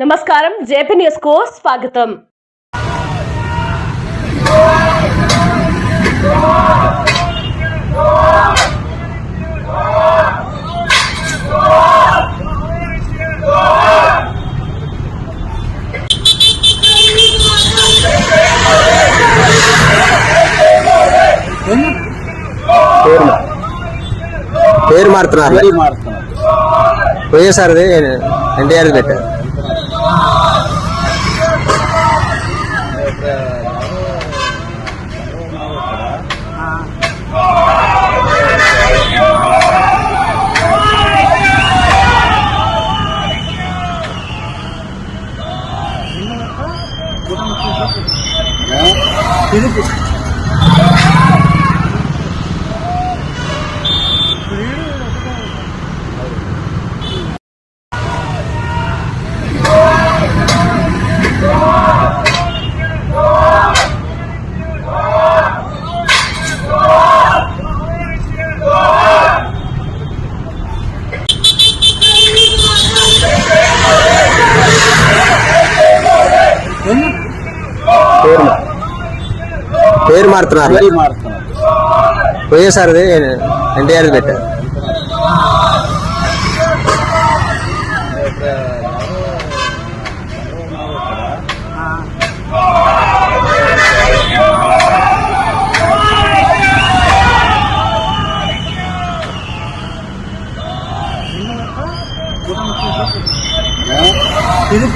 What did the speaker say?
నమస్కారం. జేపీ న్యూస్కు స్వాగతం. పేరు మారుతున్నారు. వైఎస్ఆర్ది ఎన్టీఆర్ పెట్టారు. 啊、そうなん。పేరు మారుతున్నారు మరీ మారుతున్నారు వైఎస్ఆర్ది ఎన్టీఆర్ పెట్టారు ఇది